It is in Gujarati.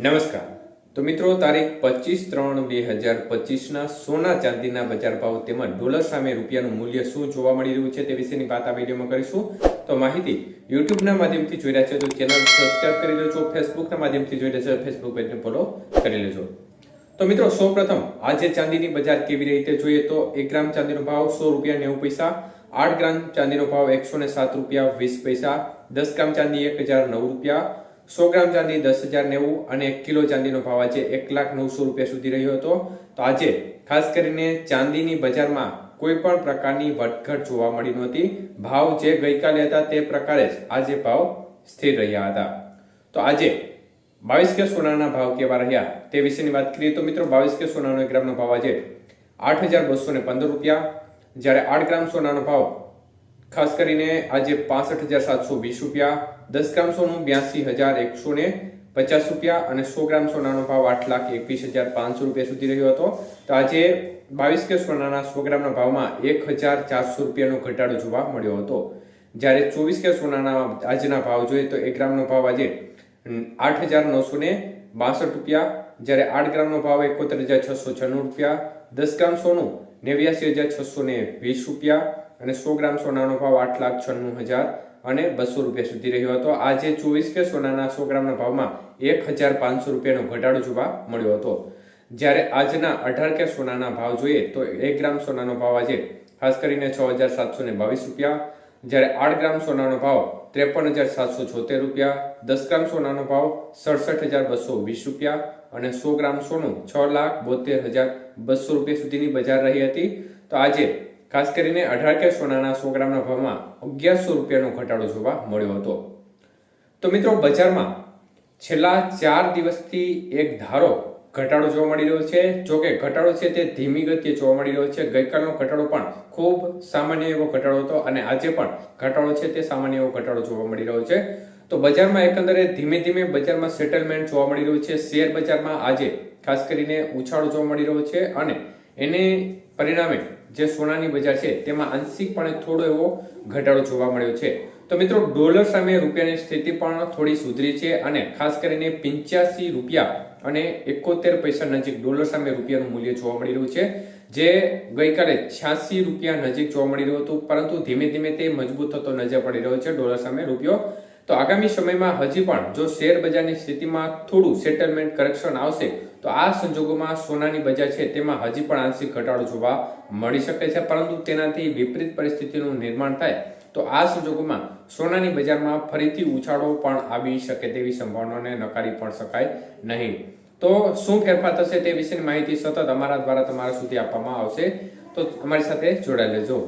નમસ્કાર. તો મિત્રો, તારીખ પચીસ ત્રણ બે હજાર પચીસના સોના ચાંદીના બજાર ભાવ તેમજ ડોલર સામે રૂપિયાનું મૂલ્ય શું જોવા મળી રહ્યું છે તે વિશેની વાત આ વિડીયોમાં કરીશું. તો માહિતી યુટ્યુબના માધ્યમથી જોઈ રહ્યા છે તો ચેનલ સબસ્ક્રાઇબ કરી લેજો, ફેસબુકના માધ્યમથી જોઈ રહ્યા છે ફેસબુક પેજને ફોલો કરી લેજો. તો મિત્રો, સૌપ્રથમ આજે ચાંદીની બજાર કેવી રીતે જોઈએ તો એક ગ્રામ ચાંદીનો ભાવ સો રૂપિયા નેવું પૈસા, આઠ ગ્રામ ચાંદીનો ભાવ એકસો ને સાત રૂપિયા વીસ પૈસા, દસ ગ્રામ ચાંદી એક હજાર નવ રૂપિયા સો ગ્રામ ચાંદી, દસ હજાર નેવું અને એક કિલો ચાંદીનો ભાવ આજે એક લાખ નવસો રૂપિયા સુધી રહ્યો હતો. તો આજે ખાસ કરીને ચાંદીની બજારમાં કોઈ પણ પ્રકારની વધઘટ જોવા મળી નહોતી. ભાવ જે ગઈકાલે હતા તે પ્રકારે જ આજે ભાવ સ્થિર રહ્યા હતા. તો આજે બાવીસ કે સોનાના ભાવ કેવા રહ્યા તે વિશેની વાત કરીએ તો મિત્રો બાવીસ કે સોનાનો એક ગ્રામનો ભાવ આજે આઠ હજાર બસો પંદર રૂપિયા. જ્યારે આઠ ગ્રામ સોનાનો ભાવ ખાસ કરીને આજે પાસઠ હજાર સાતસો વીસ રૂપિયા, દસ ગ્રામ સોનું બ્યાસી હજાર એકસો ને પચાસ રૂપિયા અને સો ગ્રામ સોનાનો ભાવ આઠ લાખ એકવીસ હજાર પાંચસો રૂપિયા સુધી રહ્યો હતો. તો આજે બાવીસ કે સોનાના સો ગ્રામના ભાવમાં એક હજાર ચારસો રૂપિયાનો ઘટાડો જોવા મળ્યો હતો. જ્યારે ચોવીસ કે સોનાના આજના ભાવ જોઈએ તો એક ગ્રામનો ભાવ આજે આઠ હજાર નવસો ને બાસઠ રૂપિયા, જ્યારે આઠ ગ્રામનો ભાવ એકોતેર હજાર છસો છન્નું રૂપિયા દસ ગ્રામ સોનું નેવ્યાસી હજાર છસો ને વીસ રૂપિયા અને સો ગ્રામ સોનાનો ભાવ આઠ લાખ છન્નું હજાર અને બસો રૂપિયા સુધી રહ્યો હતો. આજે ચોવીસ કે સોનાના સો ગ્રામના ભાવમાં એક હજાર પાંચસો રૂપિયાનો ઘટાડો જોવા મળ્યો હતો. જ્યારે આજના અઢાર કે સોનાના ભાવ જોઈએ તો એક ગ્રામ સોનાનો ભાવ આજે ખાસ કરીને છ હજાર સાતસો ને બાવીસ રૂપિયા જ્યારે આઠ ગ્રામ સોનાનો ભાવ ત્રેપન હજાર સાતસો છોતેર રૂપિયા, દસ ગ્રામ સોનાનો ભાવ સડસઠ હજાર બસો વીસ રૂપિયા અને સો ગ્રામ સોનું છ લાખ બોતેર હજાર બસો રૂપિયા સુધીની બજાર રહી હતી. તો આજે ખાસ કરીને અઢાર કે સોનાના સો ગ્રામના ભાવમાં અગિયારસો રૂપિયાનો ઘટાડો જોવા મળ્યો હતો. તો મિત્રો, બજારમાં છેલ્લા ચાર દિવસથી એક ધારો ઘટાડો જોવા મળી રહ્યો છે. જો કે ઘટાડો છે તે ધીમી ગતિએ જોવા મળી રહ્યો છે. ગઈકાલનો ઘટાડો પણ ખૂબ સામાન્ય એવો ઘટાડો હતો અને આજે પણ ઘટાડો છે તે સામાન્ય એવો ઘટાડો જોવા મળી રહ્યો છે. તો બજારમાં એકંદરે ધીમે ધીમે બજારમાં સેટલમેન્ટ જોવા મળી રહ્યું છે. શેર બજારમાં આજે ખાસ કરીને ઉછાળો જોવા મળી રહ્યો છે અને એને પરિણામે જે સોનાની બજાર છે, તેમાં આંશિકપણે થોડો એવો ઘટાડો જોવા મળ્યો છે. તો મિત્રો, ડોલર સામે રૂપિયાની સ્થિતિ પણ થોડી સુધરી છે અને ખાસ કરીને પંચ્યાસી રૂપિયા અને એકોતેર પૈસા નજીક ડોલર સામે રૂપિયાનું મૂલ્ય જોવા મળી રહ્યું છે, જે ગઈકાલે છ્યાસી રૂપિયા નજીક જોવા મળી રહ્યું હતું, પરંતુ ધીમે ધીમે તે મજબૂત થતો નજર પડી રહ્યો છે ડોલર સામે રૂપિયો તો આગામી સમયમાં હજી પણ જો શેર બજારની સ્થિતિમાં થોડું સેટલમેન્ટ કરેક્શન આવશે, તો આ સંજોગોમાં સોનાની બજાર છે તેમાં હજી પણ આંશિક ઘટાડો જોવા મળી શકે છે. પરંતુ તેનાથી વિપરીત પરિસ્થિતિનું નિર્માણ થાય, તો આ સંજોગોમાં સોનાની બજારમાં ફરીથી ઉછાળો પણ આવી શકે તેવી સંભાવનાને નકારી પણ શકાય નહીં. તો શું ફેરફાર થશે તે વિશેની માહિતી સતત અમારા દ્વારા તમારા સુધી આપવામાં આવશે. તો અમારી સાથે જોડાઈ લેજો